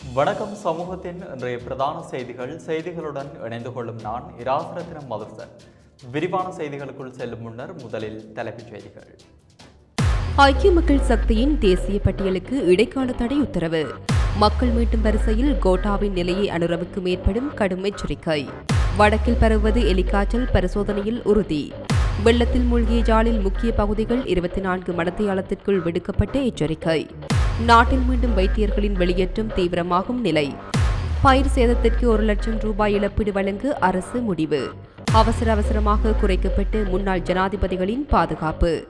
வணக்கம் சமூகத்தின் இன்றைய பிரதான செய்திகள் செய்திகளுடன் இணைந்து கொள்ளும் நான் இராசரத்தினம் மதுசன். விரிவான செய்திகளுக்குள் செல்லும் முன்னர் முதலில் தலைப்புச் செய்திகள். ஐக்கிய மக்கள் சக்தியின் தேசிய பட்டியலுக்கு இடைக்கால தடை உத்தரவு. மக்கள் மீட்டும் வரிசையில் கோட்டாவின் நிலையை அனுரவுக்கும் ஏற்படும் கடும் எச்சரிக்கை. வடக்கில் பரவுவது எலிக்காய்ச்சல் பரிசோதனையில் உறுதி. வெள்ளத்தில் மூழ்கிய ஜாலில் முக்கிய பகுதிகள் இருபத்தி நான்கு மடத்தியாலத்திற்குள் விடுக்கப்பட்ட எச்சரிக்கை. நாட்டில் மீண்டும் வைத்தியர்களின் வெளியேற்றம் தீவிரமாகும் நிலை. பயிர் சேதத்திற்கு ஒரு லட்சம் ரூபாய் இழப்பீடு வழங்க அரசு முடிவு. அவசர அவசரமாக குறைக்கப்பட்டு முன்னாள் ஜனாதிபதிகளின் பாதுகாப்பு.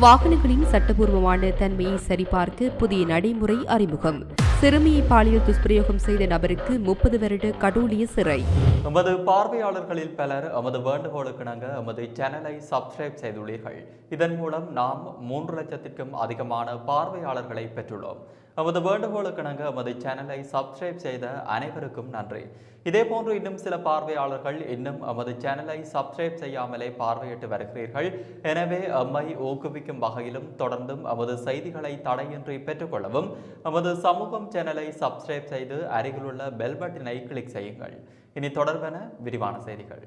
வாகனங்களின் சட்டபூர்வமான தன்மையை சரிபார்க்க புதிய நடைமுறை அறிமுகம். சிறுமியை பாலியல் துஷ்பிரயோகம் செய்த நபருக்கு முப்பது வருட கடூழிய சிறை. எமது பார்வையாளர்களில் பலர் எமது வேண்டுகோளுக்கிணங்க எமது சேனலை சப்ஸ்கிரைப் செய்துள்ளீர்கள். இதன் மூலம் நாம் மூன்று லட்சத்திற்கும் அதிகமான பார்வையாளர்களை பெற்றுள்ளோம். எமது வேண்டுகோளுக்கிணங்க நமது சேனலை சப்ஸ்கிரைப் செய்த அனைவருக்கும் நன்றி. இதேபோன்று இன்னும் சில பார்வையாளர்கள் இன்னும் நமது சேனலை சப்ஸ்கிரைப் செய்யாமலே பார்வையிட்டு வருகிறீர்கள். எனவே எம்மை ஊக்குவிக்கும் வகையிலும் தொடர்ந்தும் நமது செய்திகளை தடையின்றி பெற்றுக்கொள்ளவும் நமது சமூகம் சேனலை சப்ஸ்கிரைப் செய்து அருகிலுள்ள பெல் பட்டனை கிளிக் செய்யுங்கள். இனி தொடர்பென விரிவான செய்திகள்.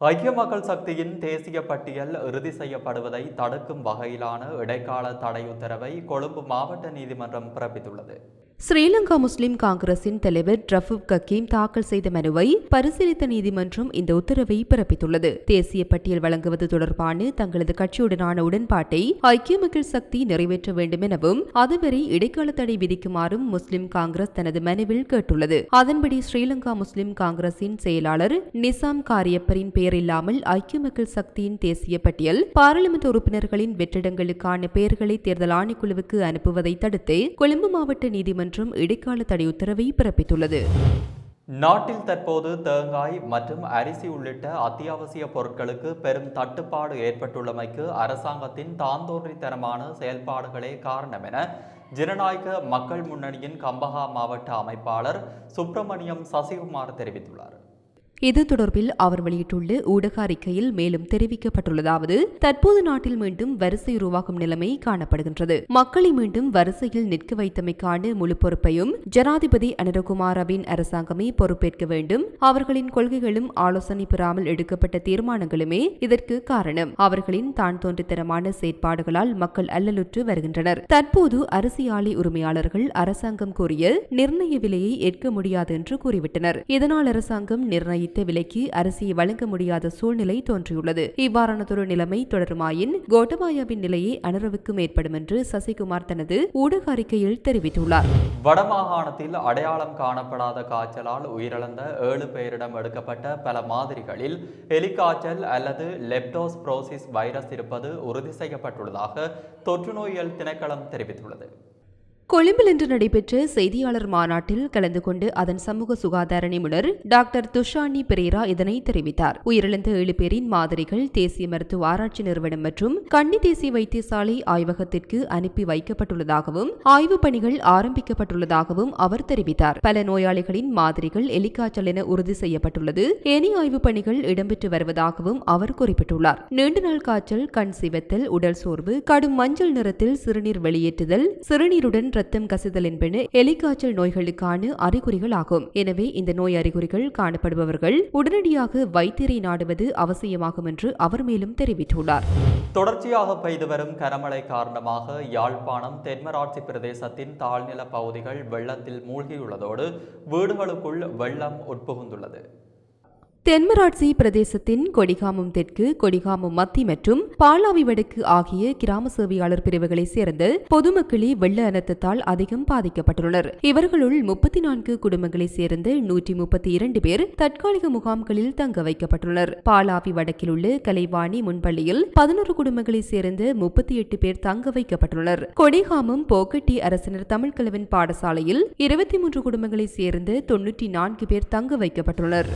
ஐக்கிய மக்கள் சக்தியின் தேசிய பட்டியல் இறுதி செய்யப்படுவதை தடுக்கும் வகையிலான இடைக்கால தடை உத்தரவை கொழும்பு மாவட்ட நீதிமன்றம் பிறப்பித்துள்ளது. ஸ்ரீலங்கா முஸ்லிம் காங்கிரசின் தலைவர் ரஃபூப் கக்கீம் தாக்கல் செய்த மனுவை பரிசீலித்த நீதிமன்றம் இந்த உத்தரவை பிறப்பித்துள்ளது. தேசிய பட்டியல் வழங்குவது தொடர்பான தங்களது கட்சியுடனான உடன்பாட்டை ஐக்கிய மக்கள் சக்தி நிறைவேற்ற வேண்டும் எனவும் அதுவரை இடைக்கால தடை விதிக்குமாறும் முஸ்லிம் காங்கிரஸ் தனது மனுவில் கேட்டுள்ளது. அதன்படி ஸ்ரீலங்கா முஸ்லிம் காங்கிரசின் செயலாளர் நிசாம் காரியப்பரின் பெயர் இல்லாமல் ஐக்கிய மக்கள் சக்தியின் தேசிய பட்டியல் பாராளுமன்ற உறுப்பினர்களின் வெற்றிடங்களுக்கான பெயர்களை தேர்தல் ஆணைக்குழுவுக்கு அனுப்புவதை தடுத்து கொழும்பு மாவட்ட நீதிமன்றம் இடைக்கால தடை உத்தரவை பிறப்பித்துள்ளது. நாட்டில் தற்போது தேங்காய் மற்றும் அரிசி உள்ளிட்ட அத்தியாவசிய பொருட்களுக்கு பெரும் தட்டுப்பாடு ஏற்பட்டுள்ளமைக்கு அரசாங்கத்தின் தாந்தோன்றித்தனமான செயல்பாடுகளே காரணம் என ஜனநாயக மக்கள் முன்னணியின் கம்பஹா மாவட்ட அமைப்பாளர் சுப்பிரமணியம் சசிகுமார் தெரிவித்துள்ளார். இது தொடர்பில் அவர் வெளியிட்டுள்ள ஊடக அறிக்கையில் மேலும் தெரிவிக்கப்பட்டுள்ளதாவது தற்போது நாட்டில் மீண்டும் வரிசை உருவாகும் நிலைமை காணப்படுகின்றது. மக்களை மீண்டும் வரிசையில் நிற்க வைத்தமைக்கான முழு பொறுப்பையும் ஜனாதிபதி அனிரகுமாரவின் அரசாங்கமே பொறுப்பேற்க வேண்டும். அவர்களின் கொள்கைகளும் ஆலோசனை பெறாமல் எடுக்கப்பட்ட தீர்மானங்களுமே இதற்கு காரணம். அவர்களின் தான் தோன்றித்தரமான செயற்பாடுகளால் மக்கள் அல்லலுற்று வருகின்றனர். தற்போது அரிசி ஆலை உரிமையாளர்கள் அரசாங்கம் கூறிய நிர்ணய விலையை ஏற்க முடியாது என்று கூறிவிட்டனர். இதனால் அரசாங்கம் நிர்ணயித்த விலைக்கு அரிசியை வழங்க முடியாத சூழ்நிலை தோன்றியுள்ளது. இவ்வாறானதொரு நிலைமை தொடருமாயின் கோட்டபாயாவின் நிலையை அனுரவுக்கும் ஏற்படும் என்று சசிகுமார் தனது ஊடக அறிக்கையில் தெரிவித்துள்ளார். வடமாகாணத்தில் அடையாளம் காணப்படாத காய்ச்சலால் உயிரிழந்த ஏழு பேரிடம் எடுக்கப்பட்ட பல மாதிரிகளில் எலிக்காய்ச்சல் அல்லது லெப்டோஸ்பிரோசிஸ் வைரஸ் இருப்பது உறுதி செய்யப்பட்டுள்ளதாக தொற்றுநோயியல் திணைக்களம் தெரிவித்துள்ளது. கொழும்பில் இன்று நடைபெற்ற செய்தியாளர் மாநாட்டில் கலந்து கொண்டு அதன் சமூக சுகாதார நிபுணர் டாக்டர் துஷானி பெரேரா இதனை தெரிவித்தார். உயிரிழந்த ஏழு பேரின் மாதிரிகள் தேசிய மருத்துவ ஆராய்ச்சி நிறுவனம் மற்றும் கன்னி தேசிய வைத்தியசாலை ஆய்வகத்திற்கு அனுப்பி வைக்கப்பட்டுள்ளதாகவும் ஆய்வுப் பணிகள் ஆரம்பிக்கப்பட்டுள்ளதாகவும் அவர் தெரிவித்தார். பல நோயாளிகளின் மாதிரிகள் எலிக்காய்ச்சல் என உறுதி செய்யப்பட்டுள்ளது. ஏனைய ஆய்வுப் பணிகள் இடம்பெற்று வருவதாகவும் அவர் குறிப்பிட்டுள்ளார். நீண்ட நாள் காய்ச்சல் கண் சிவத்தல் உடல் சோர்வு கடும் மஞ்சள் நிறத்தில் சிறுநீர் வெளியேற்றுதல் சிறுநீருடன் ரத்தம் கசிதல் என்பன எலிக்காய்ச்சல் நோய்களுக்கான அறிகுறிகள் ஆகும் எனவே இந்த நோய் அறிகுறிகள் காணப்படுபவர்கள் உடனடியாக வைத்தியரை நாடுவது அவசியமாகும் என்று அவர் மேலும் தெரிவித்துள்ளார். தொடர்ச்சியாக பெய்து வரும் கனமழை காரணமாக யாழ்ப்பாணம் தென்மராட்சி பிரதேசத்தின் தாழ்நில பகுதிகள் வெள்ளத்தில் மூழ்கியுள்ளதோடு வீடுகளுக்குள் வெள்ளம் உட்புகுந்துள்ளது. தென்மராட்சி பிரதேசத்தின் கொடிகாமம் தெற்கு கொடிகாமம் மத்தி மற்றும் பாலாவி வடக்கு ஆகிய கிராம சேவையாளர் பிரிவுகளைச் சேர்ந்த பொதுமக்களே வெள்ள அனர்த்தத்தால் அதிகம் பாதிக்கப்பட்டுள்ளனர். இவர்களுள் முப்பத்தி நான்கு குடும்பங்களைச் சேர்ந்த நூற்றி முப்பத்தி இரண்டு பேர் தற்காலிக முகாம்களில் தங்க வைக்கப்பட்டுள்ளனர். பாலாவி வடக்கில் உள்ள கலைவாணி முன்பள்ளியில் பதினோரு குடும்பங்களைச் சேர்ந்த முப்பத்தி எட்டு பேர் தங்க வைக்கப்பட்டுள்ளனர். கொடிகாமம் போக்கட்டி அரசினர் தமிழ்கலவன் பாடசாலையில் இருபத்தி மூன்று குடும்பங்களைச் சேர்ந்த தொன்னூற்றி நான்கு பேர் தங்க வைக்கப்பட்டுள்ளனர்.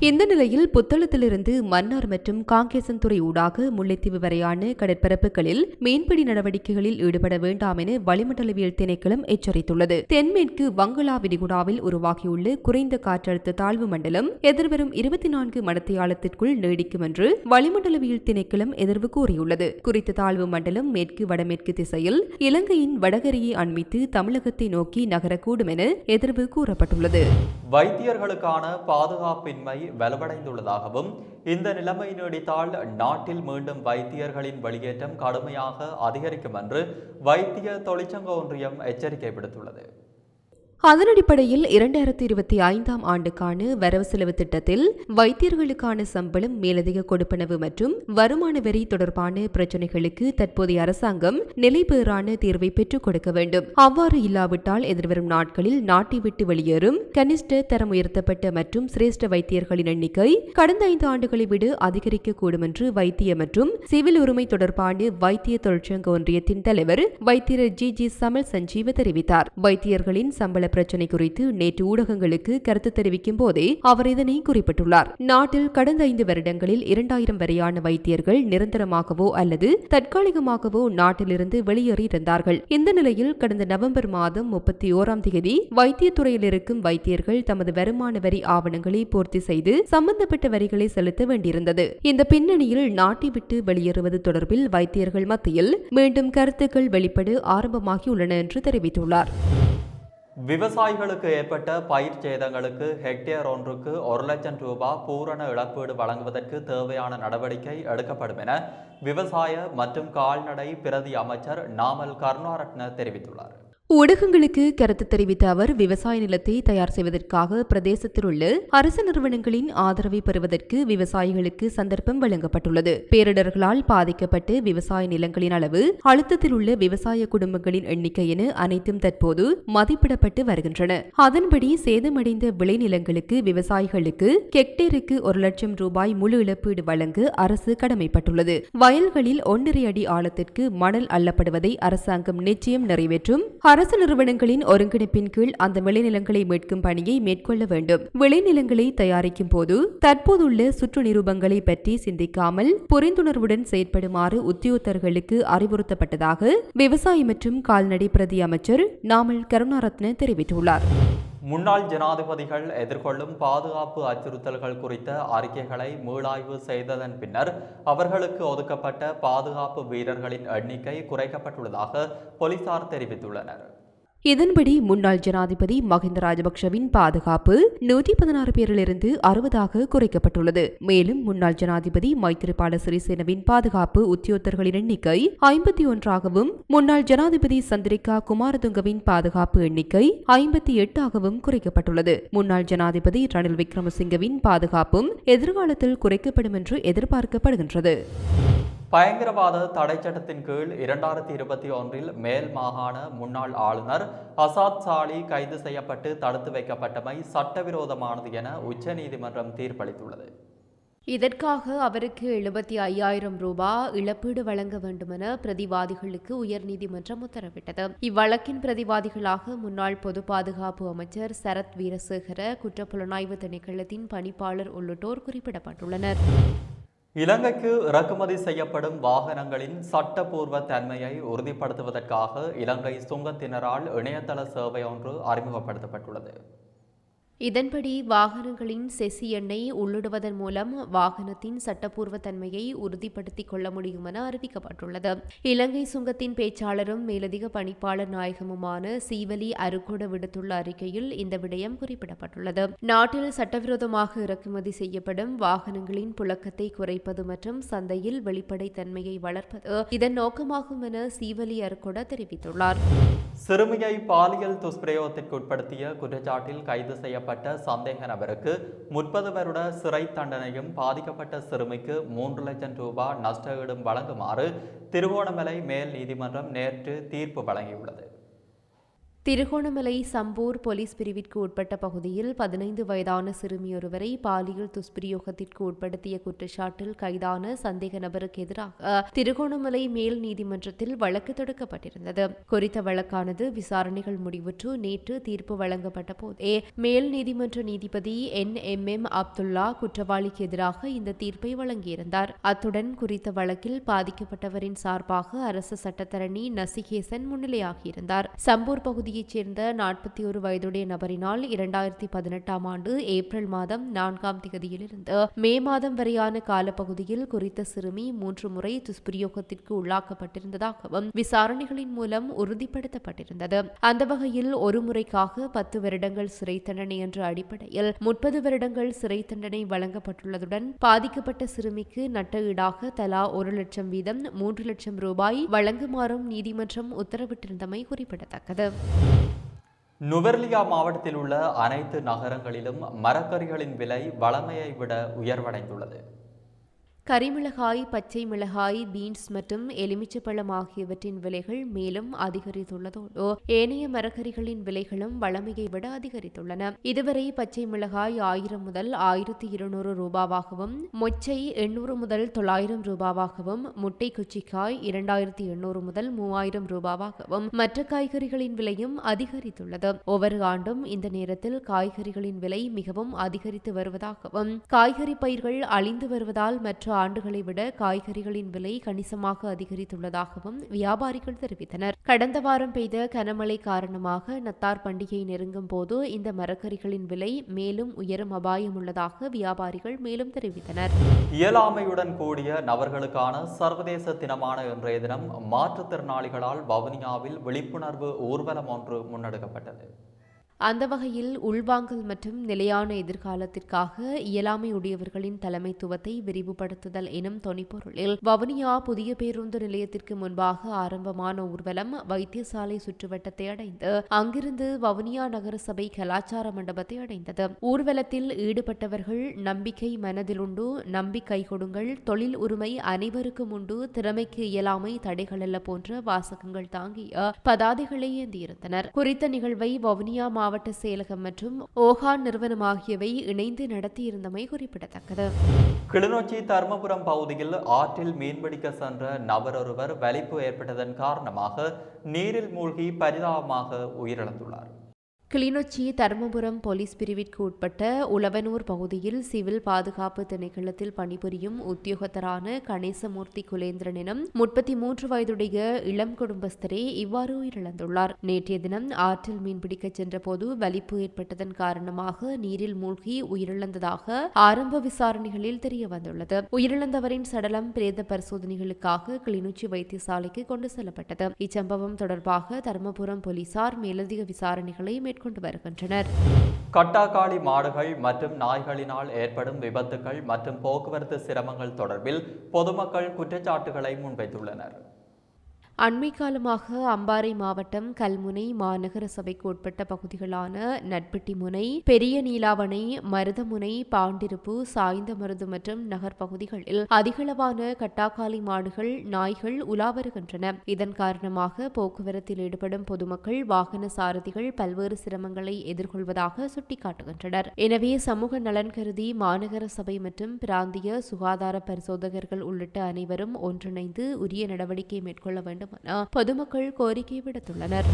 இந்த நிலையில் புத்தளத்திலிருந்து மன்னார் மற்றும் காங்கேசன்துறை ஊடாக முல்லைத்தீவு வரையான கடற்பரப்புகளில் மீன்பிடி நடவடிக்கைகளில் ஈடுபட வேண்டாம் என வளிமண்டலவியல் திணைக்களம் எச்சரித்துள்ளது. தென்மேற்கு வங்களா விரிகுடாவில் உருவாகியுள்ள குறைந்த காற்றழுத்த தாழ்வு மண்டலம் எதிர்வரும் இருபத்தி நான்கு மடத்தியாலத்திற்குள் நீடிக்கும் என்று வளிமண்டலவியல் திணைக்களம் எதிர்வு கூறியுள்ளது. குறித்த தாழ்வு மண்டலம் மேற்கு வடமேற்கு திசையில் இலங்கையின் வடகரையை அண்மித்து தமிழகத்தை நோக்கி நகரக்கூடும் என எதிர்வு கூறப்பட்டுள்ளது. வைத்தியர்களுக்கான பாதுகாப்பின்மை வலுவடைந்துள்ளதாகவும் இந்த நிலைமை நீடித்தால் நாட்டில் மீண்டும் வைத்தியர்களின் வெளியேற்றம் கடுமையாக அதிகரிக்கும் என்று வைத்திய தொழிற்சங்க ஒன்றியம் எச்சரிக்கை விடுத்துள்ளது அதன் அடிப்படையில் இரண்டாயிரத்தி இருபத்தி ஐந்தாம் ஆண்டுக்கான வரவு செலவு திட்டத்தில் வைத்தியர்களுக்கான சம்பளம் மேலதிக கொடுப்பனவு மற்றும் வருமான வரி தொடர்பான பிரச்சினைகளுக்கு தற்போதைய அரசாங்கம் நிலைபேறான தீர்வை பெற்றுக் கொடுக்க வேண்டும். அவ்வாறு இல்லாவிட்டால் எதிர்வரும் நாட்களில் நாட்டை விட்டு வெளியேறும் கனிஷ்ட தரம் உயர்த்தப்பட்ட மற்றும் சிரேஷ்ட வைத்தியர்களின் எண்ணிக்கை கடந்த ஐந்து ஆண்டுகளை விட அதிகரிக்கக்கூடும் என்று வைத்திய மற்றும் சிவில் உரிமை தொடர்பான வைத்திய தொழிற்சங்க ஒன்றியத்தின் தலைவர் வைத்தியர் ஜி. ஜி. சமல் சஞ்சீவ தெரிவித்தார். வைத்தியர்களின் சம்பள பிரச்சினை குறித்து நேற்று ஊடகங்களுக்கு கருத்து தெரிவிக்கும் போதே அவர் இதனை குறிப்பிட்டுள்ளார். நாட்டில் கடந்த ஐந்து வருடங்களில் இரண்டாயிரம் வரையான வைத்தியர்கள் நிரந்தரமாகவோ அல்லது தற்காலிகமாகவோ நாட்டிலிருந்து வெளியேறி இருந்தார்கள் இந்த நிலையில் கடந்த நவம்பர் மாதம் முப்பத்தி ஓராம் தேதி வைத்தியத்துறையில் இருக்கும் வைத்தியர்கள் தமது வருமான வரி ஆவணங்களை பூர்த்தி செய்து சம்பந்தப்பட்ட வரிகளை செலுத்த வேண்டியிருந்தது. இந்த பின்னணியில் நாட்டை விட்டு வெளியேறுவது தொடர்பில் வைத்தியர்கள் மத்தியில் மீண்டும் கருத்துக்கள் வெளிப்பட ஆரம்பமாகியுள்ளன என்று தெரிவித்துள்ளார். விவசாயிகளுக்கு ஏற்பட்ட பயிர் சேதங்களுக்கு ஹெக்டேர் ஒன்றுக்கு ஒரு லட்சம் ரூபாய் பூரண இழப்பீடு வழங்குவதற்கு தேவையான நடவடிக்கை எடுக்கப்படும் என விவசாய மற்றும் கால்நடை பிரதி அமைச்சர் நாமல் கருணாரட்ன தெரிவித்துள்ளார். ஊடகங்களுக்கு கருத்து தெரிவித்த அவர் விவசாய நிலத்தை தயார் செய்வதற்காக பிரதேசத்தில் உள்ள அரசு நிறுவனங்களின் ஆதரவை பெறுவதற்கு விவசாயிகளுக்கு சந்தர்ப்பம் வழங்கப்பட்டுள்ளது. பேரிடர்களால் பாதிக்கப்பட்டு விவசாய நிலங்களின் அளவு அழுத்தத்தில் உள்ள விவசாய குடும்பங்களின் எண்ணிக்கை என அனைத்தும் தற்போது மதிப்பிடப்பட்டு வருகின்றன. அதன்படி சேதமடைந்த விளைநிலங்களுக்கு விவசாயிகளுக்கு ஹெக்டேருக்கு ஒரு லட்சம் ரூபாய் முழு இழப்பீடு வழங்க அரசு கடமைப்பட்டுள்ளது. வயல்களில் ஒன்றரை அடி ஆழத்திற்கு மணல் அள்ளப்படுவதை அரசாங்கம் நிச்சயம் நிறைவேற்றும். அரசு நிறுவனங்களின் ஒருங்கிணைப்பின் கீழ் அந்த விளைநிலங்களை மீட்கும் பணியை மேற்கொள்ள வேண்டும். விளைநிலங்களை தயாரிக்கும் போது தற்போதுள்ள சுற்று நிரூபங்களை பற்றி சிந்திக்காமல் புரிந்துணர்வுடன் செயற்படுமாறு உத்தியோகத்தர்களுக்கு அறிவுறுத்தப்பட்டதாக விவசாய மற்றும் கால்நடை பிரதி அமைச்சர் நாமல் கருணாரத்ன தெரிவித்துள்ளார். முன்னாள் ஜனாதிபதிகள் எதிர்கொள்ளும் பாதுகாப்பு அச்சுறுத்தல்கள் குறித்த அறிக்கைகளை மீளாய்வு செய்ததன் பின்னர் அவர்களுக்கு ஒதுக்கப்பட்ட பாதுகாப்பு வீரர்களின் எண்ணிக்கை குறைக்கப்பட்டுள்ளதாக போலீசார் தெரிவித்துள்ளனர். இதன்படி முன்னாள் ஜனாதிபதி மஹிந்த ராஜபக்ஷவின் பாதுகாப்பு நூற்றி பதினாறு பேரிலிருந்து அறுபதாக குறைக்கப்பட்டுள்ளது. மேலும் முன்னாள் ஜனாதிபதி மைத்திரிபால சிறிசேனவின் பாதுகாப்பு உத்தியோகர்களின் எண்ணிக்கை ஐம்பத்தி ஒன்றாகவும் முன்னாள் ஜனாதிபதி சந்திரிகா குமாரதுங்கவின் பாதுகாப்பு எண்ணிக்கை ஐம்பத்தி எட்டாகவும் குறைக்கப்பட்டுள்ளது. முன்னாள் ஜனாதிபதி ரணில் விக்ரமசிங்கவின் பாதுகாப்பும் எதிர்காலத்தில் குறைக்கப்படும் என்று எதிர்பார்க்கப்படுகின்றது. பயங்கரவாத தடை சட்டத்தின் கீழ் இரண்டாயிரத்தி இருபத்தி ஒன்றில் மேல் மாகாண முன்னாள் ஆளுநர் அசாத் சாலி கைது செய்யப்பட்டு தடுத்து வைக்கப்பட்டமை சட்டவிரோதமானது என உச்சநீதிமன்றம் தீர்ப்பளித்துள்ளது. இதற்காக அவருக்கு எழுபத்தி ஐயாயிரம் ரூபாய் இழப்பீடு வழங்க வேண்டுமென பிரதிவாதிகளுக்கு உயர்நீதிமன்றம் உத்தரவிட்டது. இவ்வழக்கின் பிரதிவாதிகளாக முன்னாள் பொது பாதுகாப்பு அமைச்சர் சரத் வீரசேகர குற்றப்புலனாய்வு திணைக்களத்தின் பணிப்பாளர் உள்ளிட்டோர் குறிப்பிடப்பட்டுள்ளனர். இலங்கைக்கு இறக்குமதி செய்யப்படும் வாகனங்களின் சட்டப்பூர்வ தன்மையை உறுதிப்படுத்துவதற்காக இலங்கை சுங்கத்தினரால் இணையதள சேவை ஒன்று அறிமுகப்படுத்தப்பட்டுள்ளது. இதன்படி வாகனங்களின் செசி எண்ணை உள்ளிடுவதன் மூலம் வாகனத்தின் சட்டப்பூர்வ தன்மையை உறுதிப்படுத்திக் கொள்ள முடியும் என அறிவிக்கப்பட்டுள்ளது. இலங்கை சுங்கத்தின் பேச்சாளரும் மேலதிக பணிப்பாளர் நாயகமுமான சீவலி அருகோட விடுத்துள்ள அறிக்கையில் இந்த விடயம் குறிப்பிடப்பட்டுள்ளது. நாட்டில் சட்டவிரோதமாக இறக்குமதி செய்யப்படும் வாகனங்களின் புழக்கத்தை குறைப்பது மற்றும் சந்தையில் வெளிப்படைத்தன்மையை வளர்ப்பது இதன் நோக்கமாகும் என சீவலி அருகோட தெரிவித்துள்ளார். சிறுமியை பாலியல் துஷ்பிரயோகத்திற்கு உட்படுத்திய குற்றச்சாட்டில் கைது செய்யப்பட்ட சந்தேக நபருக்கு முப்பது வருட சிறை தண்டனையும் பாதிக்கப்பட்ட சிறுமிக்கு மூன்று லட்சம் ரூபாய் நஷ்டஈடும் வழங்குமாறு திருவோணமலை மேல் நீதிமன்றம் நேற்று தீர்ப்பு வழங்கியுள்ளது. திருகோணமலை சம்பூர் போலீஸ் பிரிவிற்கு உட்பட்ட பகுதியில் பதினைந்து வயதான சிறுமியொருவரை பாலியல் துஷ்பிரயோகத்திற்கு உட்படுத்திய குற்றச்சாட்டில் கைதான சந்தேக நபருக்கு எதிராக திருகோணமலை மேல் நீதிமன்றத்தில் வழக்கு தொடுக்கப்பட்டிருந்தது. குறித்த வழக்கானது விசாரணைகள் முடிவுற்று நேற்று தீர்ப்பு வழங்கப்பட்ட போதே மேல் நீதிமன்ற நீதிபதி என். எம். எம். அப்துல்லா குற்றவாளிக்கு எதிராக இந்த தீர்ப்பை வழங்கியிருந்தார். அத்துடன் குறித்த வழக்கில் பாதிக்கப்பட்டவரின் சார்பாக அரசு சட்டத்தரணி நசிகேசன் முன்னிலையாகியிருந்தார். சம்பூர் பகுதியில் பகுதியைச் சேர்ந்த நாற்பத்தி ஒரு வயதுடைய நபரினால் இரண்டாயிரத்தி பதினெட்டாம் ஆண்டு ஏப்ரல் மாதம் நான்காம் திகதியிலிருந்து மே மாதம் வரையான காலப்பகுதியில் குறித்த சிறுமி மூன்று முறை துஷ்பிரயோகத்திற்கு உள்ளாக்கப்பட்டிருந்ததாகவும் விசாரணைகளின் மூலம் உறுதிப்படுத்தப்பட்டிருந்தது. அந்த வகையில் ஒரு முறைக்காக பத்து வருடங்கள் சிறை தண்டனை என்ற அடிப்படையில் முப்பது வருடங்கள் சிறை தண்டனை வழங்கப்பட்டுள்ளதுடன் பாதிக்கப்பட்ட சிறுமிக்கு நட்ட ஈடாக தலா ஒரு லட்சம் வீதம் மூன்று லட்சம் ரூபாய் வழங்குமாறும் நீதிமன்றம் உத்தரவிட்டிருந்தமை குறிப்பிடத்தக்கது. நுவர்லியா மாவட்டத்தில் உள்ள அனைத்து நகரங்களிலும் மரக்கறிகளின் விலை வளமையை விட உயர்வடைந்துள்ளது. கரிமிளகாய் பச்சை மிளகாய் பீன்ஸ் மற்றும் எலுமிச்சப்பழம் ஆகியவற்றின் விலைகள் மேலும் அதிகரித்துள்ளதோடு ஏனைய மரக்கறிகளின் விலைகளும் வழமையை விட அதிகரித்துள்ளன. இதுவரை பச்சை மிளகாய் ஆயிரம் முதல் ஆயிரத்தி இருநூறு ரூபாவாகவும் மொச்சை எண்ணூறு முதல் தொள்ளாயிரம் ரூபாவாகவும் முட்டை குச்சிக்காய் இரண்டாயிரத்தி எண்ணூறு முதல் மூவாயிரம் ரூபாவாகவும் மற்ற காய்கறிகளின் விலையும் அதிகரித்துள்ளது. ஒவ்வொரு ஆண்டும் இந்த நேரத்தில் காய்கறிகளின் விலை மிகவும் அதிகரித்து வருவதாகவும் காய்கறி பயிர்கள் அழிந்து வருவதால் மற்ற ஆண்டுகளை விட காய்கறிகளின் விலை கணிசமாக அதிகரித்துள்ளதாகவும் வியாபாரிகள் தெரிவித்தனர். கடந்த வாரம் பெய்த கனமழை காரணமாக நத்தார் பண்டிகை நெருங்கும் போது இந்த மரக்கறிகளின் விலை மேலும் உயரும் அபாயம் உள்ளதாக வியாபாரிகள் மேலும் தெரிவித்தனர். இயலாமையுடன் கூடிய நபர்களுக்கான சர்வதேச தினமான இன்றைய தினம் மாற்றுத்திறனாளிகளால் வவுனியாவில் விழிப்புணர்வு ஊர்வலம் ஒன்று முன்னெடுக்கப்பட்டது. அந்த வகையில் உள்வாங்கல் மற்றும் நிலையான எதிர்காலத்திற்காக இயலாமை உடையவர்களின் தலைமைத்துவத்தை விரிவுபடுத்துதல் எனும் தொனிப்பொருளில் வவுனியா புதிய பேருந்து நிலையத்திற்கு முன்பாக ஆரம்பமான ஊர்வலம் வைத்தியசாலை சுற்றுவட்டத்தை அடைந்து அங்கிருந்து வவுனியா நகரசபை கலாச்சார மண்டபத்தை அடைந்தது. ஊர்வலத்தில் ஈடுபட்டவர்கள் நம்பிக்கை மனதிலுண்டு நம்பிக்கை கொடுங்கள் தொழில் உரிமை அனைவருக்கும் உண்டு திறமைக்கு இயலாமை தடைகளல்ல போன்ற வாசகங்கள் தாங்கிய பதாதைகளை ஏந்தியிருந்தனர். குறித்த நிகழ்வை வவுனியா மாவட்ட மாவட்ட செயலகம் மற்றும் ஓஹா நிறுவனம் ஆகியவை இணைந்து நடத்தியிருந்தமை குறிப்பிடத்தக்கது. கிளிநொச்சி தர்மபுரம் பகுதியில் ஆற்றில் மீன்பிடிக்க சென்ற நபரொருவர் வலிப்பு ஏற்பட்டதன் காரணமாக நீரில் மூழ்கி பரிதாபமாக உயிரிழந்துள்ளார். கிளிநொச்சி தருமபுரம் போலீஸ் பிரிவிற்கு உட்பட்ட உளவனூர் பகுதியில் சிவில் பாதுகாப்பு திணைக்களத்தில் பணிபுரியும் உத்தியோகத்தரான கணேசமூர்த்தி குலேந்திரனிடம் முப்பத்தி மூன்று வயதுடைய இளம் குடும்பஸ்தரே இவ்வாறு உயிரிழந்துள்ளார். நேற்றைய தினம் ஆற்றில் மீன்பிடிக்கச் சென்றபோது வலிப்பு ஏற்பட்டதன் காரணமாக நீரில் மூழ்கி உயிரிழந்ததாக ஆரம்ப விசாரணைகளில் தெரிய வந்துள்ளது உயிரிழந்தவரின் சடலம் பிரேத பரிசோதனைகளுக்காக கிளிநொச்சி வைத்தியசாலைக்கு கொண்டு செல்லப்பட்டது. இச்சம்பவம் தொடர்பாக தருமபுரம் போலீசார் மேலதிக விசாரணைகளை மேற்கொண்டு வருகின்றனர். கட்டாக்காளி மாடுகள் மற்றும் நாய்களினால் ஏற்படும் விபத்துகள் மற்றும் போக்குவரத்து சிரமங்கள் தொடர்பில் பொதுமக்கள் குற்றச்சாட்டுகளை முன்வைத்துள்ளனர். அண்மை காலமாக அம்பாறை மாவட்டம் கல்முனை மாநகர சபைக்கு உட்பட்ட பகுதிகளான நட்பட்டிமுனை பெரிய நீலாவணை மருதமுனை பாண்டிருப்பு சாய்ந்த மருது மற்றும் நகர் பகுதிகளில் அதிகளவான கட்டாக்காலி மாடுகள் நாய்கள் உலா வருகின்றன. இதன் காரணமாக போக்குவரத்தில் ஈடுபடும் பொதுமக்கள் வாகன சாரதிகள் பல்வேறு சிரமங்களை எதிர்கொள்வதாக சுட்டிக்காட்டுகின்றனர். எனவே சமூக நலன் கருதி மாநகர சபை மற்றும் பிராந்திய சுகாதார பரிசோதகர்கள் உள்ளிட்ட அனைவரும் ஒன்றிணைந்து உரிய நடவடிக்கை மேற்கொள்ள வேண்டும் வேண்டும் என பொதுமக்கள் கோரிக்கை விடுத்துள்ளனர்.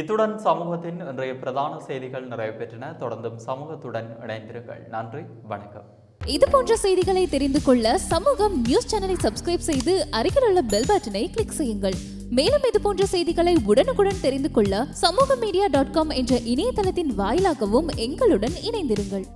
இத்துடன் சமூகத்தின் இன்றைய பிரதான செய்திகள் நிறைவு பெற்றன தொடர்ந்தும் சமூகத்துடன் இணைந்திருங்கள். நன்றி வணக்கம். இது போன்ற செய்திகளை தெரிந்து கொள்ள சமூகம் நியூஸ் சேனலை சப்ஸ்கிரைப் செய்து அருகில் உள்ள பெல் பட்டனை கிளிக் செய்யுங்கள். மேலும் இது போன்ற செய்திகளை உடனுக்குடன் தெரிந்து கொள்ள சமூக மீடியா டாட் காம் என்ற இணையதளத்தின் வாயிலாகவும் எங்களுடன் இணைந்திருங்கள்.